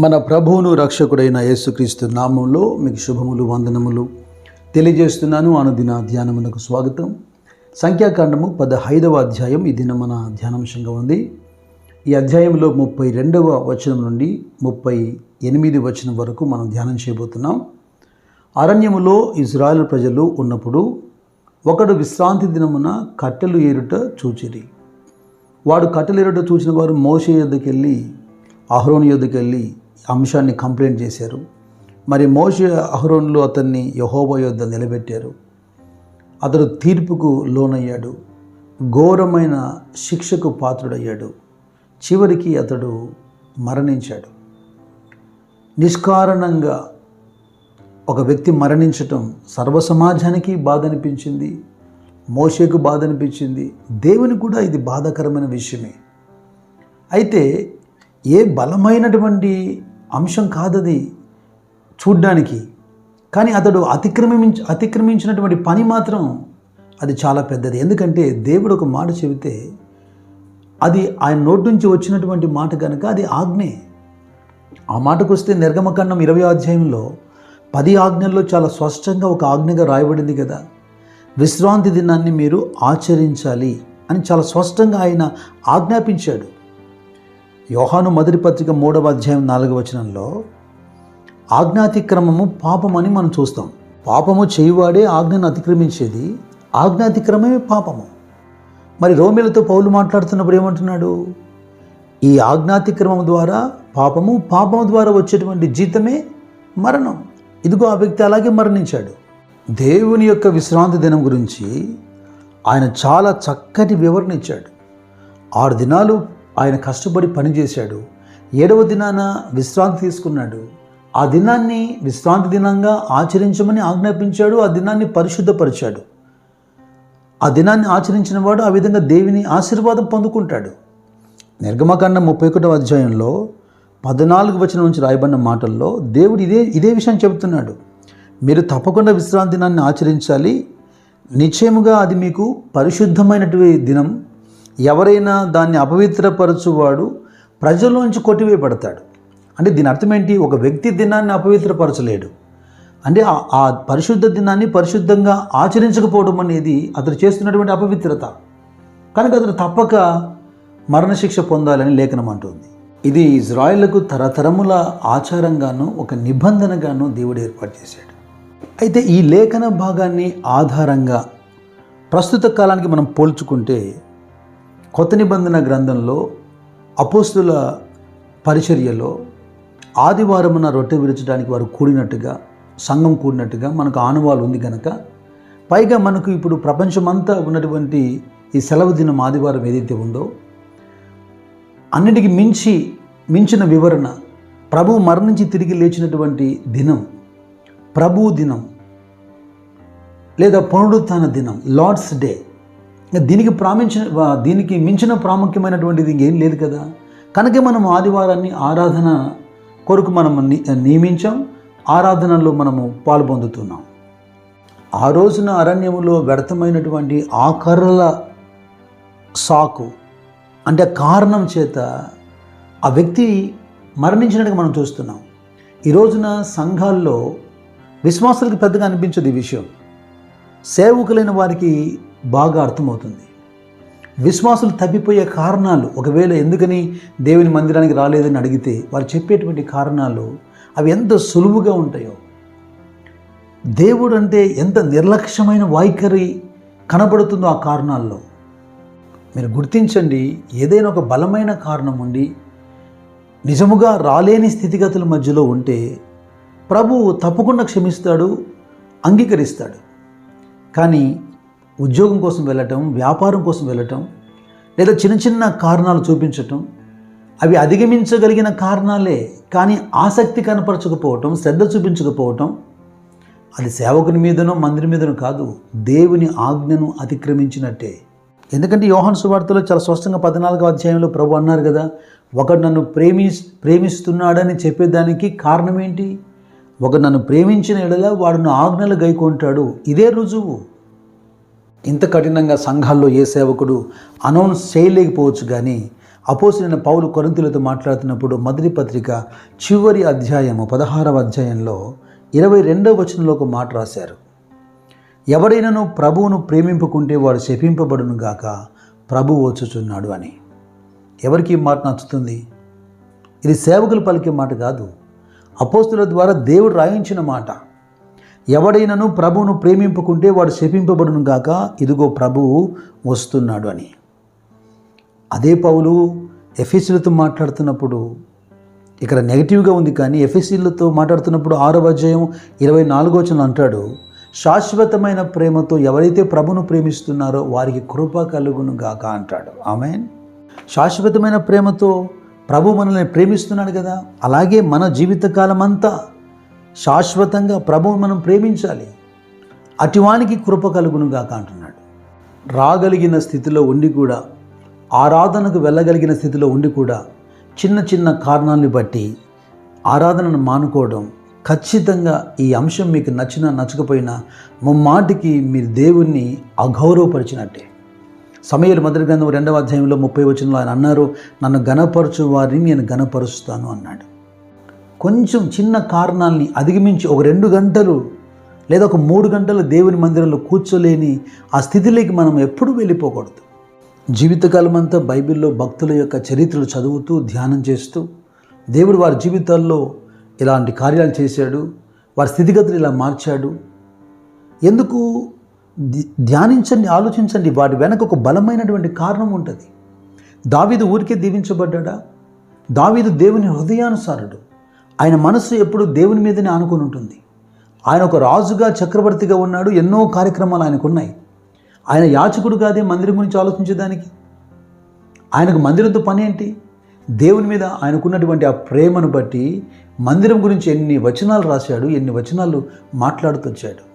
మన ప్రభువును రక్షకుడైన యేసుక్రీస్తు నామంలో మీకు శుభములు వందనములు తెలియజేస్తున్నాను. అనుదిన ధ్యానమునకు స్వాగతం. సంఖ్యాకాండము పదహైదవ అధ్యాయం. ఈ దిన మన ధ్యానాంశంగా ఉంది. ఈ అధ్యాయంలో ముప్పై రెండవ వచనం నుండి ముప్పై ఎనిమిది వచనం వరకు మనం ధ్యానం చేయబోతున్నాం. అరణ్యములో ఇజ్రాయెల్ ప్రజలు ఉన్నప్పుడు ఒకడు విశ్రాంతి దినమున కట్టెలు ఏరుట చూచిరి. వాడు కట్టెలు ఏరుట చూసిన వారు మోసే యొద్దకెళ్ళి వెళ్ళి యొద్దకెళ్ళి అంశాన్ని కంప్లైంట్ చేశారు. మరి మోషే అహరోన్లు అతన్ని యహోబా యొద్ద నిలబెట్టారు. అతడు తీర్పుకు లోనయ్యాడు. ఘోరమైన శిక్షకు పాత్రుడయ్యాడు. చివరికి అతడు మరణించాడు. నిష్కారణంగా ఒక వ్యక్తి మరణించటం సర్వసమాజానికి బాధ అనిపించింది మోషేకు బాధ అనిపించింది దేవుని కూడా ఇది బాధాకరమైన విషయమే. అయితే ఏ బలమైనటువంటి అంశం కాదది చూడ్డానికి. కానీ అతడు అతిక్రమించ అతిక్రమించినటువంటి పని మాత్రం అది చాలా పెద్దది. ఎందుకంటే దేవుడు ఒక మాట చెబితే అది ఆయన నోటి నుంచి వచ్చినటువంటి మాట కనుక అది ఆజ్ఞే. ఆ మాటకు వస్తే నిర్గమకాండం ఇరవై అధ్యాయంలో పది ఆజ్ఞల్లో చాలా స్పష్టంగా ఒక ఆజ్ఞగా రాయబడింది కదా. విశ్రాంతి దినాన్ని మీరు ఆచరించాలి అని చాలా స్పష్టంగా ఆయన ఆజ్ఞాపించాడు. యోహాను మొదటి పత్రిక మూడవ అధ్యాయం నాలుగవ వచనంలో ఆజ్ఞాతిక్రమము పాపమని మనం చూస్తాం. పాపము చేయువాడే ఆజ్ఞను అతిక్రమించేది ఆజ్ఞాతిక్రమమే పాపము. మరి రోమిలతో పౌలు మాట్లాడుతున్నప్పుడు ఏమంటున్నాడు? ఈ ఆజ్ఞాతిక్రమం ద్వారా పాపము పాపము ద్వారా వచ్చేటువంటి జీతమే మరణం. ఇదిగో ఆ వ్యక్తి అలాగే మరణించాడు. దేవుని యొక్క విశ్రాంతి దినం గురించి ఆయన చాలా చక్కటి వివరణ ఇచ్చాడు. ఆరు దినాలు ఆయన కష్టపడి పనిచేశాడు. ఏడవ దినాన విశ్రాంతి తీసుకున్నాడు. ఆ దినాన్ని విశ్రాంతి దినంగా ఆచరించమని ఆజ్ఞాపించాడు. ఆ దినాన్ని పరిశుద్ధపరిచాడు. ఆ దినాన్ని ఆచరించిన వాడు ఆ విధంగా దేవిని ఆశీర్వాదం పొందుకుంటాడు. నిర్గమకాండ ముప్పై ఒకటవ అధ్యాయంలో పద్నాలుగు వచనం నుంచి రాయబడిన మాటల్లో దేవుడు ఇదే ఇదే విషయం చెబుతున్నాడు. మీరు తప్పకుండా విశ్రాంతి దినాన్ని ఆచరించాలి. నిశ్చయముగా అది మీకు పరిశుద్ధమైనటువంటి దినం ఎవరైనా దాన్ని అపవిత్రపరచువాడు ప్రజల్లోంచి కొట్టివేయబడతాడు. అంటే దీని అర్థం ఏంటి? ఒక వ్యక్తి దినాన్ని అపవిత్రపరచలేడు. అంటే ఆ- ఆ పరిశుద్ధ దినాన్ని పరిశుద్ధంగా ఆచరించకపోవడం అనేది అతను చేస్తున్నటువంటి అపవిత్రత. కనుక అతను తప్పక మరణశిక్ష పొందాలని లేఖనం అంటుంది. ఇది ఇజ్రాయిల్కు తరతరముల ఆచారంగాను ఒక నిబంధనగాను దేవుడు ఏర్పాటు చేశాడు. అయితే ఈ లేఖన భాగాన్ని ఆధారంగా ప్రస్తుత కాలానికి మనం పోల్చుకుంటే కొత్త నిబంధన గ్రంథంలో అపోస్తుల పరిచర్యలో ఆదివారమున రొట్టె విరచడానికి వారు కూడినట్టుగా సంఘం కూడినట్టుగా మనకు ఆనవాలు ఉంది కనుక పైగా మనకు ఇప్పుడు ప్రపంచమంతా ఉన్నటువంటి ఈ సెలవు దినం ఆదివారం ఏదైతే ఉందో అన్నిటికి మించి మించిన వివరణ ప్రభు మరణించి తిరిగి లేచినటువంటి దినం ప్రభు దినం లేదా పునరుత్థాన దినం లార్డ్స్ డే. దీనికి ప్రామించిన దీనికి మించిన ప్రాముఖ్యమైనటువంటిది ఇంకేం లేదు కదా. కనుక మనం ఆదివారాన్ని ఆరాధన కొరకు మనం ని- నియమించాం. ఆరాధనలో మనము పాలు పొందుతున్నాం. ఆ రోజున అరణ్యములో వ్యర్థమైనటువంటి ఆ కర్రల సాకు అంటే కారణం చేత ఆ వ్యక్తి మరణించినట్టుగా మనం చూస్తున్నాం. ఈ రోజున సంఘాల్లో విశ్వాసులకు పెద్దగా అనిపించదు ఈ విషయం. సేవకులైన వారికి బాగా అర్థమవుతుంది. విశ్వాసులు తప్పిపోయే కారణాలు ఒకవేళ ఎందుకని దేవుని మందిరానికి రాలేదని అడిగితే వారు చెప్పేటువంటి కారణాలు అవి ఎంత సులువుగా ఉంటాయో. దేవుడు అంటే ఎంత నిర్లక్ష్యమైన వైఖరి కనబడుతుందో ఆ కారణాల్లో. మీరు గుర్తించండి ఏదైనా ఒక బలమైన కారణం ఉండి నిజముగా రాలేని స్థితిగతుల మధ్యలో ఉంటే ప్రభువు తప్పకుండా క్షమిస్తాడు అంగీకరిస్తాడు. కానీ ఉద్యోగం కోసం వెళ్ళటం వ్యాపారం కోసం వెళ్ళటం లేదా చిన్న చిన్న కారణాలు చూపించటం అవి అధిగమించగలిగిన కారణాలే కానీ ఆసక్తి కనపరచకపోవటం శ్రద్ధ చూపించకపోవటం అది సేవకుని మీదనో మందిరి మీదనో కాదు దేవుని ఆజ్ఞను అతిక్రమించినట్టే. ఎందుకంటే యోహాన్ సువార్తలో చాలా స్పష్టంగా పద్నాలుగో అధ్యాయంలో ప్రభు అన్నారు కదా ఒకడు నన్ను ప్రేమి ప్రేమిస్తున్నాడని చెప్పేదానికి కారణం ఏంటి? ఒకడు నన్ను ప్రేమించిన ఎడల వాడు నా ఆజ్ఞలు గైకొంటాడు. ఇదే రుజువు. ఇంత కఠినంగా సంఘాల్లో ఏ సేవకుడు అనౌన్స్ చేయలేకపోవచ్చు కానీ అపోసిన పౌలు కొరంతులతో మాట్లాడుతున్నప్పుడు మొదటి పత్రిక చివరి అధ్యాయము పదహారవ అధ్యాయంలో ఇరవై రెండవ వచనంలో ఒక మాట రాశారు. ఎవరైనాను ప్రభువును ప్రేమింపుకుంటే వాడు శపింపబడును గాక ప్రభు వచ్చుచున్నాడు అని. ఎవరికి ఈ మాట నచ్చుతుంది? ఇది సేవకులు పలికే మాట కాదు. అపోస్తుల ద్వారా దేవుడు రాయించిన మాట. ఎవడైనను ప్రభువును ప్రేమింపుకుంటే వాడు శపింపబడును గాక ఇదిగో ప్రభువు వస్తున్నాడు అని. అదే పౌలు ఎఫ్ఎస్సీలతో మాట్లాడుతున్నప్పుడు ఇక్కడ నెగిటివ్గా ఉంది కానీ ఎఫ్ఎస్సీలతో మాట్లాడుతున్నప్పుడు ఆరో అధ్యాయం ఇరవై నాలుగో వచనం అంటాడు శాశ్వతమైన ప్రేమతో ఎవరైతే ప్రభును ప్రేమిస్తున్నారో వారికి కృప కలుగును గాక అంటాడు. ఆమె శాశ్వతమైన ప్రేమతో ప్రభు మనల్ని ప్రేమిస్తున్నాడు కదా? అలాగే మన జీవితకాలం అంతా శాశ్వతంగా ప్రభువు మనం ప్రేమించాలి. అటివానికి కృప కలుగునుగా అంటున్నాడు. రాగలిగిన స్థితిలో ఉండి కూడా ఆరాధనకు వెళ్ళగలిగిన స్థితిలో ఉండి కూడా చిన్న చిన్న కారణాన్ని బట్టి ఆరాధనను మానుకోవడం ఖచ్చితంగా ఈ అంశం మీకు నచ్చినా నచ్చకపోయినా ముమ్మాటికి మీరు దేవుణ్ణి అగౌరవపరిచినట్టే. సమయాలు మొదటి గ్రంథం రెండవ అధ్యాయంలో ముప్పై వచనంలో ఆయన అన్నారు నన్ను గణపరచు వారిని నేను గణపరుస్తాను అన్నాడు. కొంచెం చిన్న కారణాలని అధిగమించి ఒక రెండు గంటలు లేదా ఒక మూడు గంటలు దేవుని మందిరంలో కూర్చోలేని ఆ స్థితిలోకి మనం ఎప్పుడూ వెళ్ళిపోకూడదు. జీవితకాలం అంతా బైబిల్లో భక్తుల యొక్క చరిత్రలు చదువుతూ ధ్యానం చేస్తూ దేవుడు వారి జీవితాల్లో ఇలాంటి కార్యాలు చేశాడు వారి స్థితిగతులు ఇలా మార్చాడు. ఎందుకు? ధ్యానించండి ఆలోచించండి వాటి వెనక ఒక బలమైనటువంటి కారణం ఉంటుంది. దావీదు ఊరికే దీవించబడ్డా దావీదు దేవుని హృదయానుసారుడు. ఆయన మనస్సు ఎప్పుడు దేవుని మీదనే ఆనుకొని ఉంటుంది. ఆయన ఒక రాజుగా చక్రవర్తిగా ఉన్నాడు. ఎన్నో కార్యక్రమాలు ఆయనకు ఉన్నాయి ఆయన యాచకుడు కాదే మందిరం గురించి ఆలోచించేదానికి? ఆయనకు మందిరంతో పని ఏంటి దేవుని మీద ఆయనకున్నటువంటి ఆ ప్రేమను బట్టి మందిరం గురించి ఎన్ని వచనాలు రాశాడు ఎన్ని వచనాలు మాట్లాడుతొచ్చాడు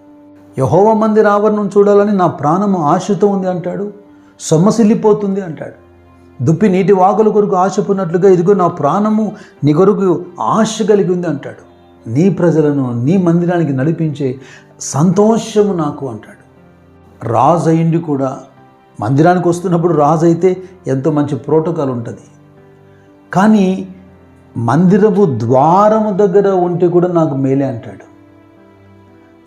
యహోవ మందిర ఆవరణం చూడాలని నా ప్రాణము ఆశతో ఉంది అంటాడు. సొమ్మసిల్లిపోతుంది అంటాడు. దుప్పి నీటి వాగుల కొరకు ఆశపున్నట్లుగా ఇదిగో నా ప్రాణము నీ కొరకు ఆశ కలిగి ఉంది అంటాడు. నీ ప్రజలను నీ మందిరానికి నడిపించే సంతోషము నాకు అంటాడు. రాజు అయింది కూడా మందిరానికి వస్తున్నప్పుడు రాజు అయితే ఎంతో మంచి ప్రోటోకాల్ ఉంటుంది. కానీ మందిరపు ద్వారము దగ్గర ఉంటే కూడా నాకు మేలే అంటాడు.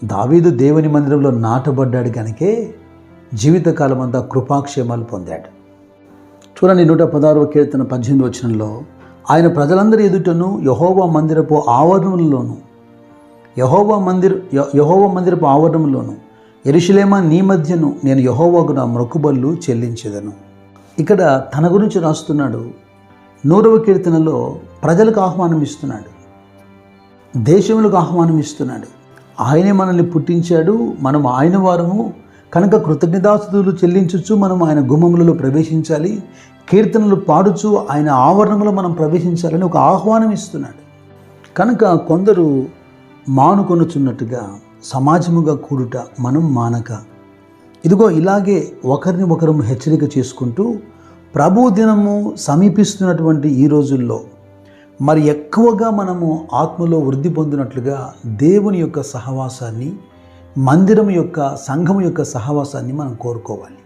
దావీదు దేవుని మందిరంలో నాటబడ్డాడు కనుకే జీవితకాలం అంతా కృపాక్షేమాలు పొందాడు. చూడండి నూట పదహారవ కీర్తన పద్దెనిమిది వచనంలో ఆయన ప్రజలందరి ఎదుటను యహోవా మందిరపు ఆవరణంలోను యహోవా మందిర్ యహోవా మందిరపు ఆవరణంలోను ఎరుషులేమా నీ మధ్యను నేను యహోవాకు నా మొక్కుబళ్ళు చెల్లించేదను. ఇక్కడ తన గురించి రాస్తున్నాడు. నూరవ కీర్తనలో ప్రజలకు ఆహ్వానం ఇస్తున్నాడు దేశములకు ఆహ్వానం ఇస్తున్నాడు ఆయనే మనల్ని పుట్టించాడు మనం ఆయన వారము. కనుక కృతజ్ఞతాస్తులు చెల్లించచ్చు మనం ఆయన గుమ్మములలో ప్రవేశించాలి. కీర్తనలు పాడుచు ఆయన ఆవరణంలో మనం ప్రవేశించాలని ఒక ఆహ్వానం ఇస్తున్నాడు. కనుక కొందరు మానుకొనుచున్నట్టుగా సమాజముగా కూడుట మనం మానక. ఇదిగో ఇలాగే ఒకరిని ఒకరు హెచ్చరిక చేసుకుంటూ ప్రభు దినము సమీపిస్తున్నటువంటి ఈ రోజుల్లో మరి ఎక్కువగా మనము ఆత్మలో వృద్ధి పొందినట్లుగా దేవుని యొక్క సహవాసాన్ని మందిరం యొక్క సంఘం యొక్క సహవాసాన్ని మనం కోరుకోవాలి.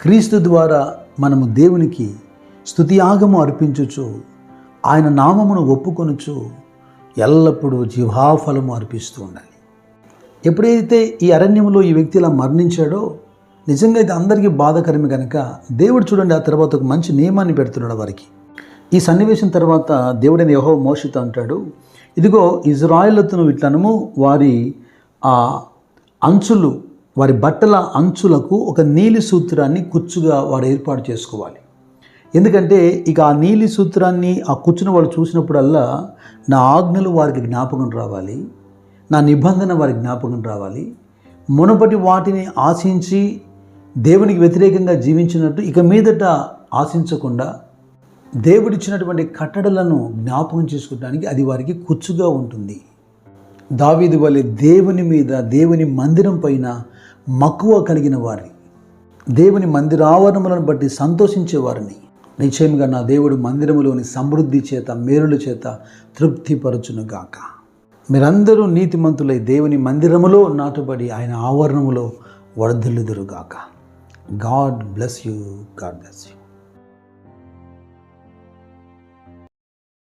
క్రీస్తు ద్వారా మనము దేవునికి స్తుతియాగము అర్పించుచు ఆయన నామమును ఒప్పుకొనుచు ఎల్లప్పుడూ జీవాఫలము అర్పిస్తూ ఉండాలి. ఎప్పుడైతే ఈ అరణ్యంలో ఈ వ్యక్తి ఇలా మరణించాడో నిజంగా ఇది అందరికీ బాధకరమే కనుక దేవుడు చూడండి ఆ తర్వాత ఒక మంచి నియమాన్ని పెడుతున్నాడు వారికి. ఈ సన్నివేశం తర్వాత దేవుడైన యహో మోషిత అంటాడు ఇదిగో ఇజ్రాయిలతను ఇట్లనము వారి ఆ అంచులు వారి బట్టల అంచులకు ఒక నీలి సూత్రాన్ని కుచ్చుగా వారు ఏర్పాటు చేసుకోవాలి. ఎందుకంటే ఇక ఆ నీలి సూత్రాన్ని ఆ కుచ్చును వాళ్ళు చూసినప్పుడల్లా నా ఆజ్ఞలు వారికి జ్ఞాపకం రావాలి నా నిబంధన వారికి జ్ఞాపకం రావాలి. మునుపటి వాటిని ఆశించి దేవునికి వ్యతిరేకంగా జీవించినట్టు ఇక మీదట ఆశించకుండా దేవుడిచ్చినటువంటి కట్టడలను జ్ఞాపకం చేసుకోవడానికి అది వారికి కుచ్చుగా ఉంటుంది. దావీదు వలె దేవుని మీద దేవుని మందిరం పైన మక్కువ కలిగిన వారిని దేవుని మందిరావరణములను బట్టి సంతోషించేవారిని నిశ్చయంగా నా దేవుడు మందిరములోని సమృద్ధి చేత మేలుల చేత తృప్తిపరచునుగాక. మీరందరూ నీతిమంతులై దేవుని మందిరములో నాటుబడి ఆయన ఆవరణములో వరదిల్లుదురుగాక God bless you God bless you.